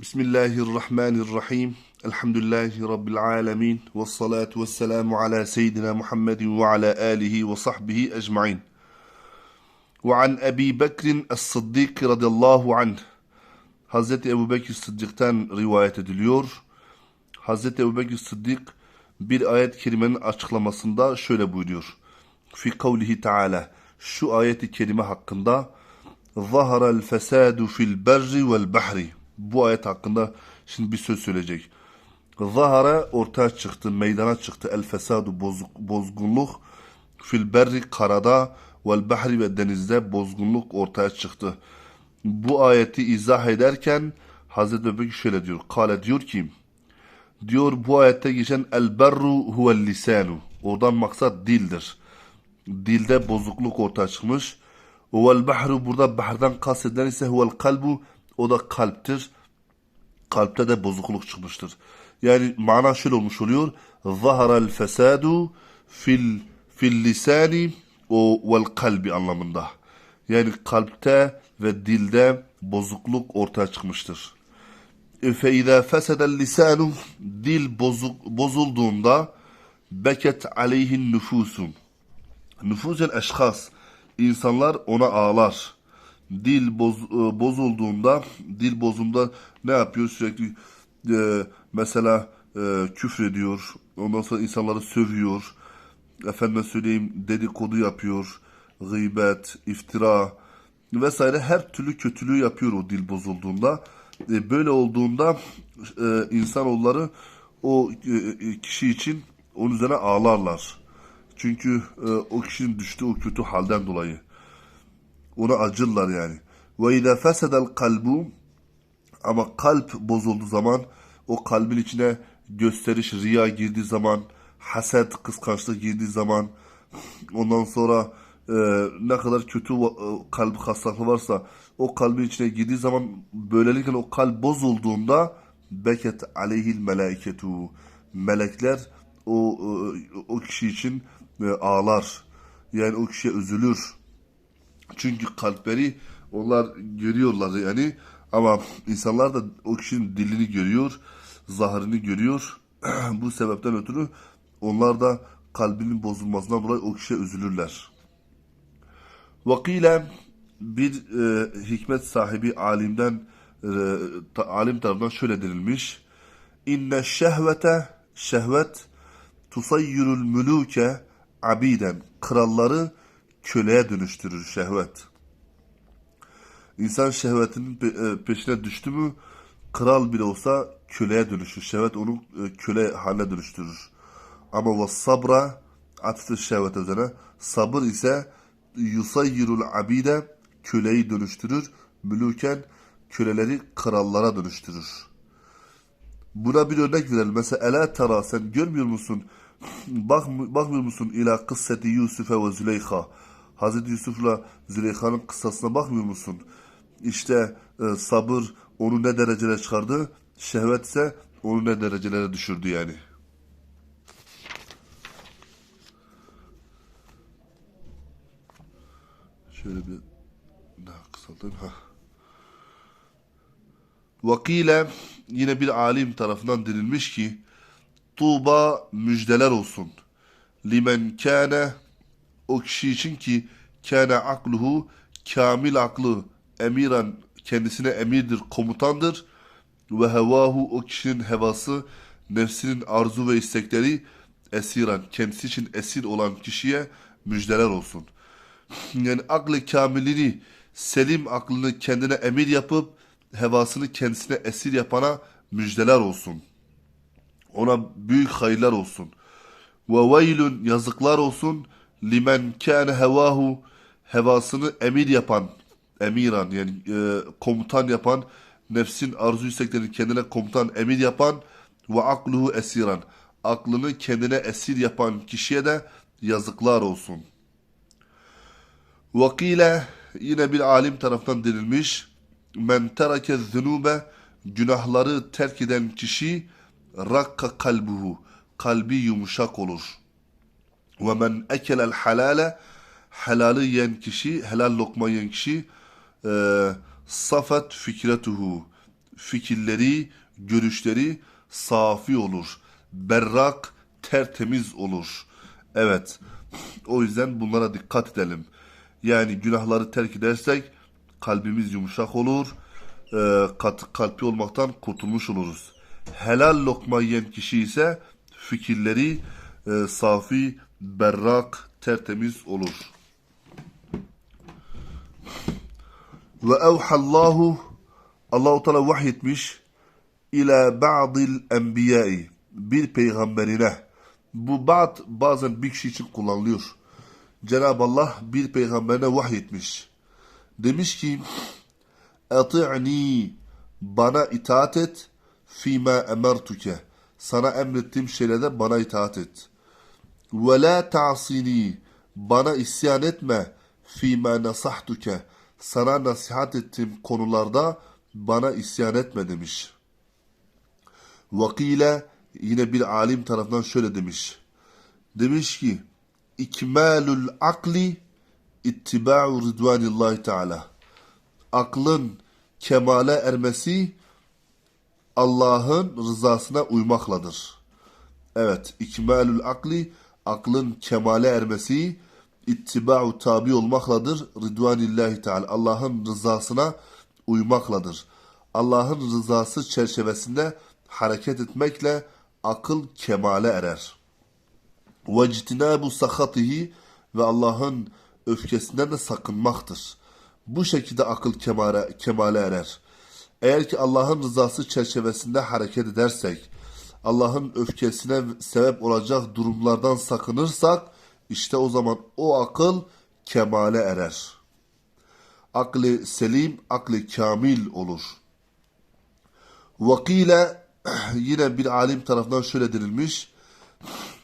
Bismillahirrahmanirrahim. Elhamdülillahi Rabbil alemin. Ve salatu ve selamu ala seyyidina Muhammedin ve ala alihi ve sahbihi ecmain. Ve an Ebi Bekrin Es-Sıddık radıyallahu anh. Hazreti Ebu Bekir Sıddık'tan rivayet ediliyor. Hazreti Ebu Bekir Sıddık bir ayet-i kerimenin açıklamasında şöyle buyuruyor. Fi kavlihi Teala. Şu ayeti kerime hakkında Zaharal fesadu fil berri vel bahri. Bu ayet hakkında şimdi bir söz söyleyecek. Zahara ortaya çıktı, meydana çıktı. El fesadu bozuk, bozgunluk fil berri karada vel bahri ve denizde bozgunluk ortaya çıktı. Bu ayeti izah ederken Hazreti Ebubekir şöyle diyor. Kale diyor ki diyor bu ayette geçen el berru huvel lisanu. Oradan maksat dildir. Dilde bozukluk ortaya çıkmış. Vel bahru burada bahrdan kastedilen ise huvel kalbu o da kalptir. Kalpte de bozukluk çıkmıştır. Yani mana şöyle olmuş oluyor. Zaharal fesadu fil fil lisani o vel kalbi anlamında. Yani kalpte ve dilde bozukluk ortaya çıkmıştır. Fe izâ fesedel lisanu dil bozuk, bozulduğunda beket aleyhin nüfusun. Nüfusen eşhas insanlar ona ağlar. Dil boz, e, bozulduğunda, dil bozulduğunda ne yapıyor? Sürekli e, mesela e, küfrediyor. Ondan sonra insanları sövüyor. Efendime söyleyeyim dedikodu yapıyor. Gıybet, iftira vesaire her türlü kötülüğü yapıyor o dil bozulduğunda. E, böyle olduğunda e, insanoğulları o e, kişi için onun üzerine ağlarlar. Çünkü e, o kişinin düştüğü o kötü halden dolayı. Ona acırlar yani. Ve izâ fesedel kalbu ama kalp bozulduğu zaman o kalbin içine gösteriş, riya girdiği zaman, haset, kıskançlık girdiği zaman ondan sonra e, ne kadar kötü e, kalp hastalığı varsa o kalbin içine girdiği zaman böylelikle o kalp bozulduğunda beket aleyhil melaiketu melekler o, o, o kişi için e, ağlar. Yani o kişiye üzülür. Çünkü kalpleri onlar görüyorlar yani ama insanlar da o kişinin dilini görüyor, zahrini görüyor. Bu sebepten ötürü onlar da kalbinin bozulmasından dolayı o kişiye üzülürler. Vakile bir e, hikmet sahibi alimden e, ta, alim tarafından şöyle denilmiş. İnne şehvete şehvet tusayyirul mülüke abiden kralları köleye dönüştürür şehvet. İnsan şehvetinin e, peşine düştü mü kral bile olsa köleye dönüşür. Şehvet onu e, köle haline dönüştürür. Ama ve sabra atıfı şehvet üzerine. Sabır ise yusayyirul abide köleyi dönüştürür. Mülüken köleleri krallara dönüştürür. Buna bir örnek verelim. Mesela Ela tara sen görmüyor musun? Bak, bakmıyor musun ila kısseti Yusuf ve Züleyha? Hazreti Yusuf'la Züleyha'nın kıssasına bakmıyor musun? İşte e, sabır onu ne derecelere çıkardı? Şehvet ise onu ne derecelere düşürdü yani. Şöyle bir daha kısaltayım. Ha. Vakile yine bir alim tarafından denilmiş ki Tuğba müjdeler olsun. Limen kâne o kişi için ki kâne akluhu kamil aklı emiran kendisine emirdir, komutandır. Ve hevahu o kişinin hevası nefsinin arzu ve istekleri esiran kendisi için esir olan kişiye müjdeler olsun. Yani aklı kamilini selim aklını kendine emir yapıp hevasını kendisine esir yapana müjdeler olsun. Ona büyük hayırlar olsun. Ve veylün yazıklar olsun limen kâne hevahu hevasını emir yapan emiran yani e, komutan yapan nefsin arzu isteklerini kendine komutan emir yapan ve akluhu esiran aklını kendine esir yapan kişiye de yazıklar olsun. Vakile yine bir alim tarafından denilmiş men terake zunube günahları terk eden kişi rakka kalbuhu kalbi yumuşak olur. Ve men ekelel halale helalı yiyen kişi, helal lokma yiyen kişi e, safet fikretuhu fikirleri, görüşleri safi olur. Berrak, tertemiz olur. Evet. O yüzden bunlara dikkat edelim. Yani günahları terk edersek kalbimiz yumuşak olur. E, kat, kalpli olmaktan kurtulmuş oluruz. Helal lokma yiyen kişi ise fikirleri e, safi, berrak, tertemiz olur. Ve evhallahu Allahu Teala vahyetmiş ila ba'dil enbiyai bir peygamberine. Bu ba'd bazen bir kişi için kullanılıyor. Cenab-ı Allah bir peygamberine vahyetmiş. Demiş ki Ati'ni bana itaat et fîmâ emertuke sana emrettiğim şeylerde bana itaat et. Ve la ta'sini bana isyan etme fîmâ nasahtuke sana nasihat ettiğim konularda bana isyan etme demiş. Vakile yine bir alim tarafından şöyle demiş. Demiş ki ikmalul akli ittiba'u ridvanillahi teala. Aklın kemale ermesi Allah'ın rızasına uymakladır. Evet, ikmalul akli aklın kemale ermesi ittiba'u tabi olmakladır. Ridvanillahi teala Allah'ın rızasına uymakladır. Allah'ın rızası çerçevesinde hareket etmekle akıl kemale erer. Vectinabu sakatihi ve Allah'ın öfkesinden de sakınmaktır. Bu şekilde akıl kemale, kemale erer. Eğer ki Allah'ın rızası çerçevesinde hareket edersek, Allah'ın öfkesine sebep olacak durumlardan sakınırsak, işte o zaman o akıl kemale erer. Aklı selim, aklı kamil olur. Vakile yine bir alim tarafından şöyle denilmiş.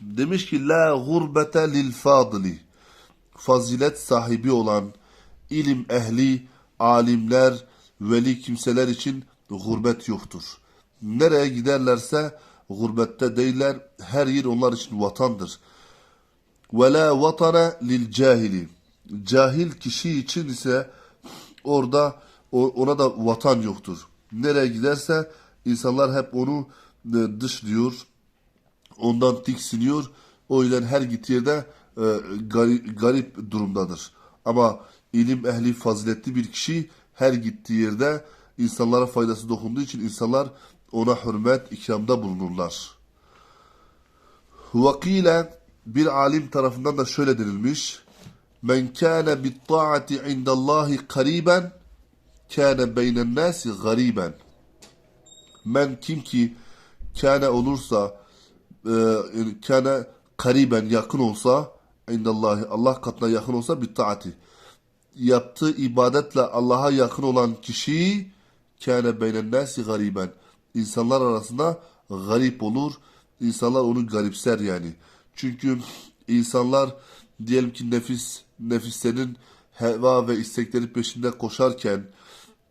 Demiş ki la gurbete lil fadili. Fazilet sahibi olan ilim ehli, alimler, veli kimseler için gurbet yoktur. Nereye giderlerse gurbette değiller. Her yer onlar için vatandır. Ve la vatana lil cahili. Cahil kişi için ise orada ona da vatan yoktur. Nereye giderse insanlar hep onu e, dışlıyor. Ondan tiksiniyor. O yüzden her gittiği yerde e, garip, garip durumdadır. Ama ilim ehli faziletli bir kişi her gittiği yerde insanlara faydası dokunduğu için insanlar ona hürmet, ikramda bulunurlar. Vakile bir alim tarafından da şöyle denilmiş. Men kâne bit ta'ati indallahi kariben kâne beynen nâsi gariben. Men kim ki kâne olursa e, kâne kariben yakın olsa indallahi Allah katına yakın olsa bit taati yaptığı ibadetle Allah'a yakın olan kişi kâne beynen nâsi gariben. İnsanlar arasında garip olur. İnsanlar onu garipser yani. Çünkü insanlar diyelim ki nefis nefislerin heva ve istekleri peşinde koşarken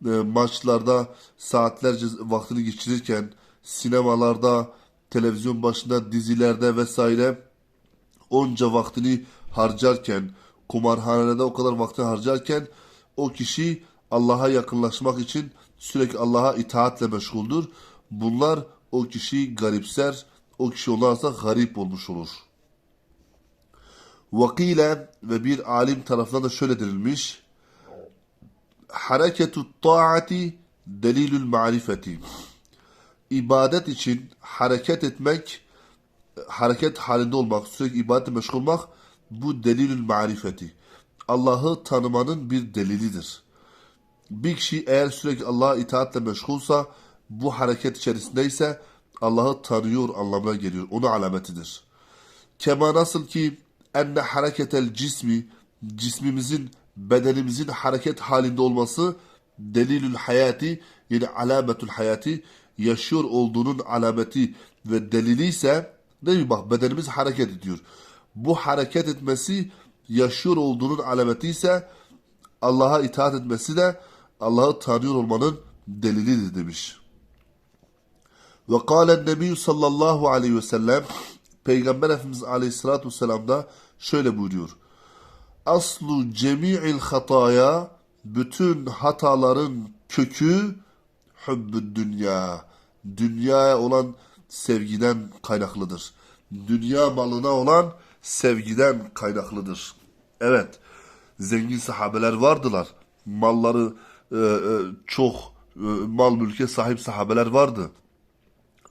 e, maçlarda saatlerce vaktini geçirirken sinemalarda televizyon başında dizilerde vesaire onca vaktini harcarken kumarhanede o kadar vakti harcarken o kişi Allah'a yakınlaşmak için sürekli Allah'a itaatle meşguldür. Bunlar o kişiyi garipser, o kişi onlarsa garip olmuş olur. Vakile ve bir alim tarafından da şöyle denilmiş. Hareketu taati delilül marifeti. İbadet için hareket etmek, hareket halinde olmak, sürekli ibadetle meşgul olmak bu delilül marifeti. Allah'ı tanımanın bir delilidir. Bir kişi eğer sürekli Allah'a itaatle meşgulsa, bu hareket içerisindeyse Allah'ı tanıyor anlamına geliyor. Onun alametidir. Kema nasıl ki enne hareketel cismi, cismimizin, bedenimizin hareket halinde olması delilül hayati, yani alametül hayati, yaşıyor olduğunun alameti ve delili ise, değil mi bak bedenimiz hareket ediyor bu hareket etmesi yaşıyor olduğunun alameti ise Allah'a itaat etmesi de Allah'ı tanıyor olmanın delilidir demiş. Ve kâlen nebiyyü sallallahu aleyhi ve sellem Peygamber Efendimiz aleyhissalatu vesselam da şöyle buyuruyor. Aslu cemi'il hataya bütün hataların kökü Hubbü dünya. Dünyaya olan sevgiden kaynaklıdır. Dünya malına olan sevgiden kaynaklıdır. Evet, zengin sahabeler vardılar. Malları e, e, çok e, mal mülke sahip sahabeler vardı.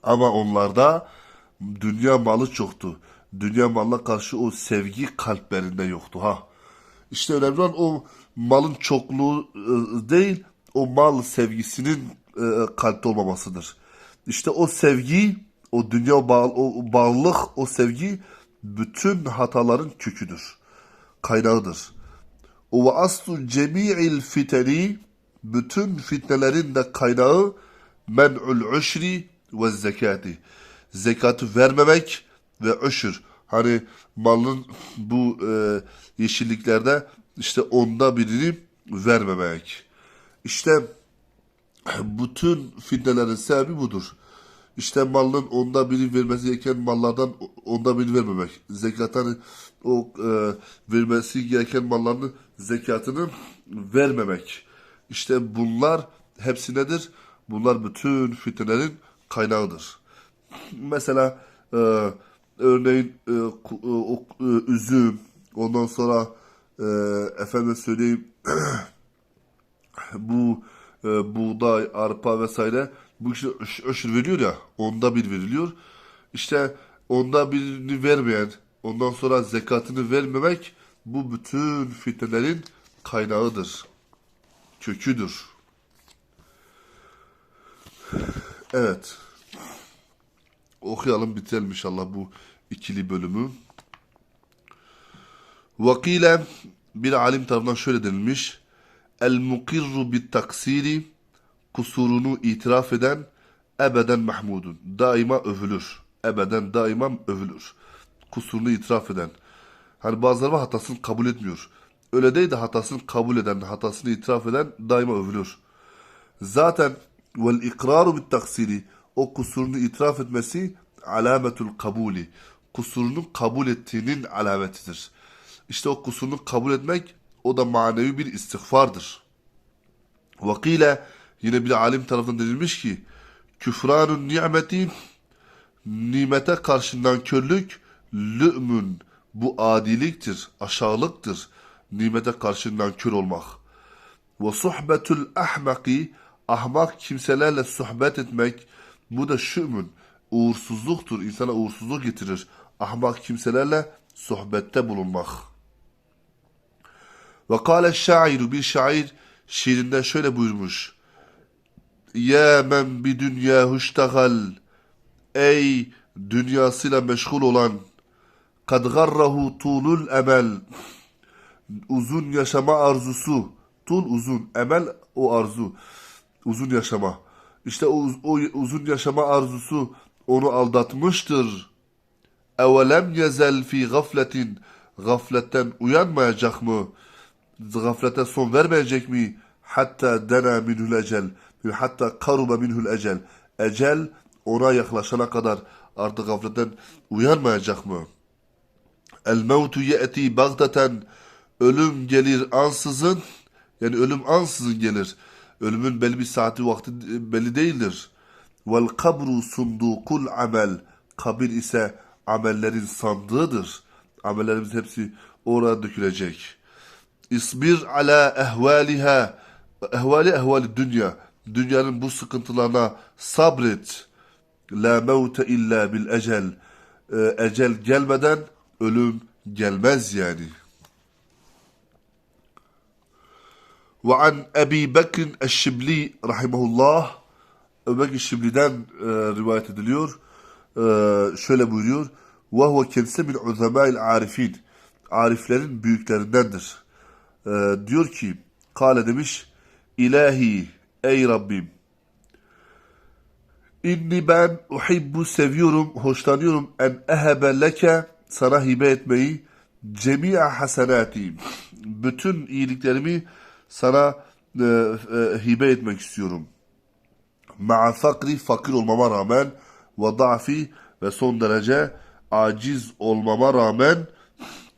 Ama onlarda dünya malı çoktu. Dünya malına karşı o sevgi kalplerinde yoktu ha. İşte önemli olan o malın çokluğu e, değil, o mal sevgisinin e, kalpte olmamasıdır. İşte o sevgi, o dünya bağ, o bağlılık, o sevgi bütün hataların köküdür. Kaynağıdır. O ve aslu cemi'il fiteni bütün fitnelerin de kaynağı men'ul üşri ve zekati. Zekatı vermemek ve öşür. Hani malın bu e, yeşilliklerde işte onda birini vermemek. İşte bütün fitnelerin sebebi budur. İşte malın onda biri vermesi gereken mallardan onda biri vermemek. Zekatını o e, vermesi gereken malların zekatını vermemek. İşte bunlar hepsi nedir? Bunlar bütün fitnelerin kaynağıdır. Mesela e, örneğin e, e, o, e, üzüm, ondan sonra e, efendim söyleyeyim bu e, buğday, arpa vesaire bu işte öş- öşür veriyor ya onda bir veriliyor. İşte onda birini vermeyen ondan sonra zekatını vermemek bu bütün fitnelerin kaynağıdır. Köküdür. Evet. Okuyalım bitirelim inşallah bu ikili bölümü. Vakile bir alim tarafından şöyle denilmiş. El mukirru bit taksiri kusurunu itiraf eden ebeden mahmudun. Daima övülür. Ebeden daima övülür. Kusurunu itiraf eden. Hani bazıları var hatasını kabul etmiyor. Öyle değil de hatasını kabul eden, hatasını itiraf eden daima övülür. Zaten vel ikraru bit taksiri o kusurunu itiraf etmesi alametul kabuli. Kusurunu kabul ettiğinin alametidir. İşte o kusurunu kabul etmek o da manevi bir istiğfardır. Vakile yine bir alim tarafından denilmiş ki küfranun nimeti nimete karşından körlük lü'mün bu adiliktir, aşağılıktır. Nimete karşından kör olmak. Ve suhbetul ahmaki ahmak kimselerle sohbet etmek bu da şümün uğursuzluktur. İnsana uğursuzluk getirir. Ahmak kimselerle sohbette bulunmak. Ve kâle şairu bir şair şiirinden şöyle buyurmuş. Ya men bi dünyahu iştegal Ey dünyasıyla meşgul olan kad garrahu tulul emel uzun yaşama arzusu tul uzun emel o arzu uzun yaşama. İşte o, o uzun yaşama arzusu onu aldatmıştır. Evelem yezel fi gafletin? Gafletten uyanmayacak mı? Gaflete son vermeyecek mi? Hatta dena minhul ecel. Hatta karuba minhul ecel. Ecel ona yaklaşana kadar artık gafletten uyanmayacak mı? El mevtu ye'ti bagdeten. Ölüm gelir ansızın. Yani ölüm ansızın gelir. Ölümün belli bir saati vakti belli değildir. Vel kabru sundukul amel kabir ise amellerin sandığıdır. Amellerimiz hepsi oraya dökülecek. İsbir ala ehvaliha ehvali ehvali dünya. Dünyanın bu sıkıntılarına sabret. La mevte illa bil ecel. Ee, ecel gelmeden ölüm gelmez yani. Ve an Ebi Bekir Eşşibli rahimahullah Ebu Bekir Şibli'den e, rivayet ediliyor. E, şöyle buyuruyor. Huve kendisi min uzamâil arifin. Ariflerin büyüklerindendir. E, diyor ki, kale demiş, İlahi, ey Rabbim, İnni ben uhibbu seviyorum, hoşlanıyorum en ehebe leke sana hibe etmeyi cemi'a hasenati bütün iyiliklerimi sana e, e, hibe etmek istiyorum. Ma'a fakri fakir olmama rağmen ve da'fi ve son derece aciz olmama rağmen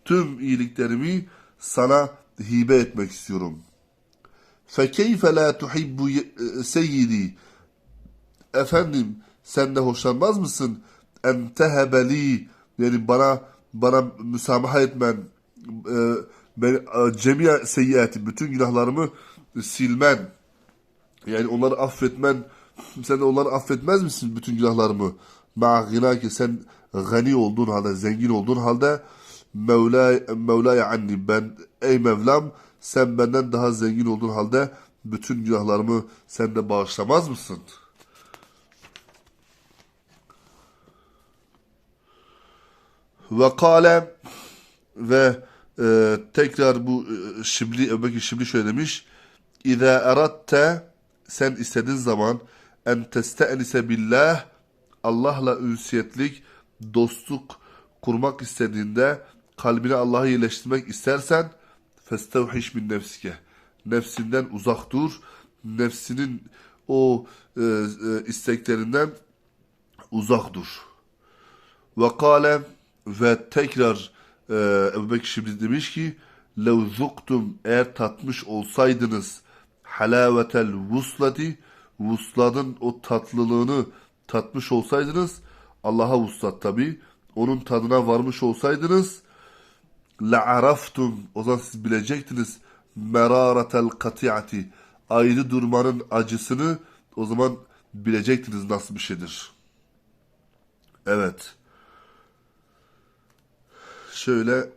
tüm iyiliklerimi sana hibe etmek istiyorum. Fekeyfe la tuhibbu e, seyyidi. Efendim sen de hoşlanmaz mısın? En tehebeli yani bana bana müsamaha etmen e, cemiye seyyiati bütün günahlarımı silmen yani onları affetmen sen de onları affetmez misin bütün günahlarımı? Ma ki sen gani olduğun halde, zengin olduğun halde Mevla Mevla'ya anni ben ey Mevlam sen benden daha zengin olduğun halde bütün günahlarımı sen de bağışlamaz mısın? Ve kâle ve e, tekrar bu e, Şibli, Ebu Bekir Şibli şöyle demiş. İzâ eratte sen istediğin zaman en teste'nise billah Allah'la ünsiyetlik, dostluk kurmak istediğinde kalbine Allah'ı iyileştirmek istersen festevhiş min nefsike. Nefsinden uzak dur. Nefsinin o e, e, isteklerinden uzak dur. Ve kâle ve tekrar e, Ebu Bekir şimdi demiş ki lev zuktum eğer tatmış olsaydınız halavetel vuslati vusladın o tatlılığını tatmış olsaydınız Allah'a vuslat tabi onun tadına varmış olsaydınız la'araftum o zaman siz bilecektiniz meraratel kati'ati ayrı durmanın acısını o zaman bilecektiniz nasıl bir şeydir. Evet. Şöyle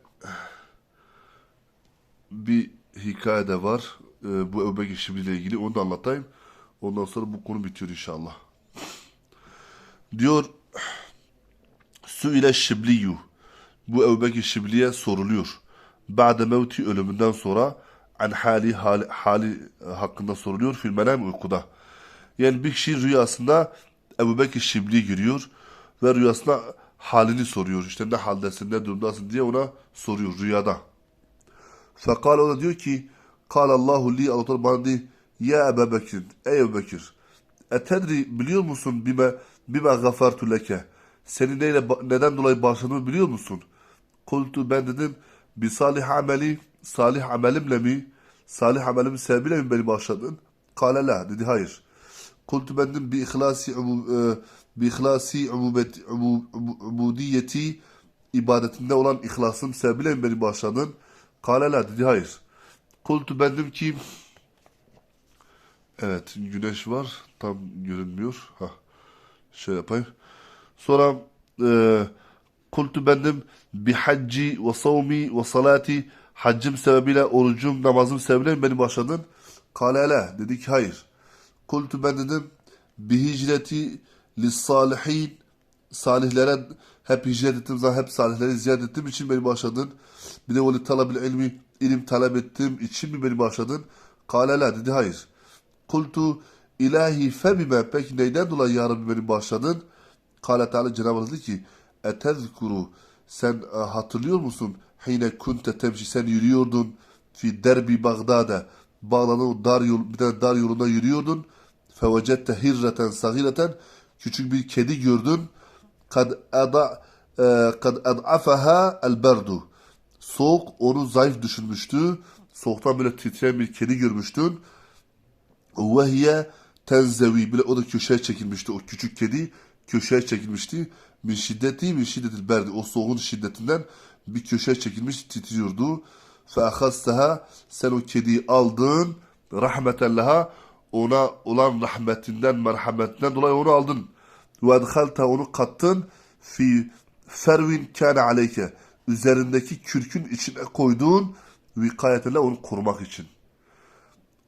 bir hikaye de var. Ee, bu Şibli ile ilgili. Onu da anlatayım. Ondan sonra bu konu bitiyor inşallah. Diyor Su ile Şibliyu. Bu Ebu Bekir Şibli'ye soruluyor. Ba'de mevti ölümünden sonra an hali, hali, hali hakkında soruluyor. Fil menem uykuda. Yani bir kişi rüyasında Ebu Bekir Şibli giriyor ve rüyasında halini soruyor. İşte ne haldesin, ne durumdasın diye ona soruyor rüyada. Fekal o da diyor ki Kal Allahu li Allah bana diyor Ya Ebu Bekir, ey Ebu Bekir Etedri biliyor musun bime, bime gafartu leke Seni neyle, neden dolayı bağışladığımı biliyor musun? Kultu ben dedim bir salih ameli salih amelimle mi salih amelim sebebiyle mi beni bağışladın? Kale la dedi hayır. Kultu ben dedim bi ihlasi umum, e, bi ihlasi umubet, ubudiyeti ibadetinde olan ihlasım mi beni bağışladın? Kale la dedi hayır. Kultu ben dedim ki evet güneş var tam görünmüyor. Ha. Şöyle yapayım. Sonra e, kultu bendim bi hacci ve savmi ve salati haccım sebebiyle orucum namazım sebebiyle beni başladın? Kale la dedi ki hayır. Kultu ben dedim bi hicreti lissalihin salihlere hep hicret ettim zaman hep salihleri ziyaret ettiğim için beni başladın. Bir de veli talabil ilmi ilim talep ettiğim için mi beni başladın? Kale la dedi hayır. Kultu ilahi febime peki neyden dolayı ya Rabbi beni başladın? Kale Teala Cenab-ı Hak dedi ki etezkuru sen e, hatırlıyor musun? Hine kunte temşi sen yürüyordun fi derbi Bağdad'a Bağdat'ın o dar yol, bir tane dar yolunda yürüyordun. Fevecette hirreten sagireten küçük bir kedi gördün. Kad ada e, kad ad'afaha el berdu. Soğuk onu zayıf düşürmüştü. Soğuktan böyle titreyen bir kedi görmüştün. Ve hiye tenzevi. Bile o da köşeye çekilmişti. O küçük kedi köşeye çekilmişti. Min şiddeti min şiddetil berdi. O soğuğun şiddetinden bir köşeye çekilmiş titriyordu. Fe sen o kediyi aldın. Rahmeten leha ona olan rahmetinden, merhametinden dolayı onu aldın. Ve edhalta onu kattın fi fervin kâne aleyke. Üzerindeki kürkün içine koyduğun vikayetine onu korumak için.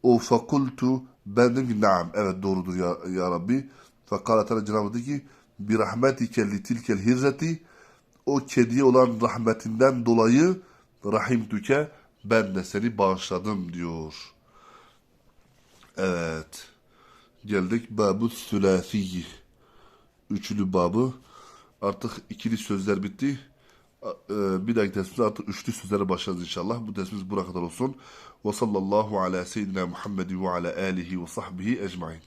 O fakultu ben dedim ki naam evet doğrudur ya, ya Rabbi. Fekala Teala Cenab-ı dedi ki bir rahmetike li tilkel hirreti o kediye olan rahmetinden dolayı rahim tüke ben de seni bağışladım diyor. Evet. Geldik babu sülasiyi. Üçlü babı. Artık ikili sözler bitti. E, Bir dahaki dersimizde artık üçlü sözlere başlarız inşallah. Bu dersimiz buraya kadar olsun. Ve sallallahu ala seyyidina Muhammed ve ala alihi ve sahbihi ecmain.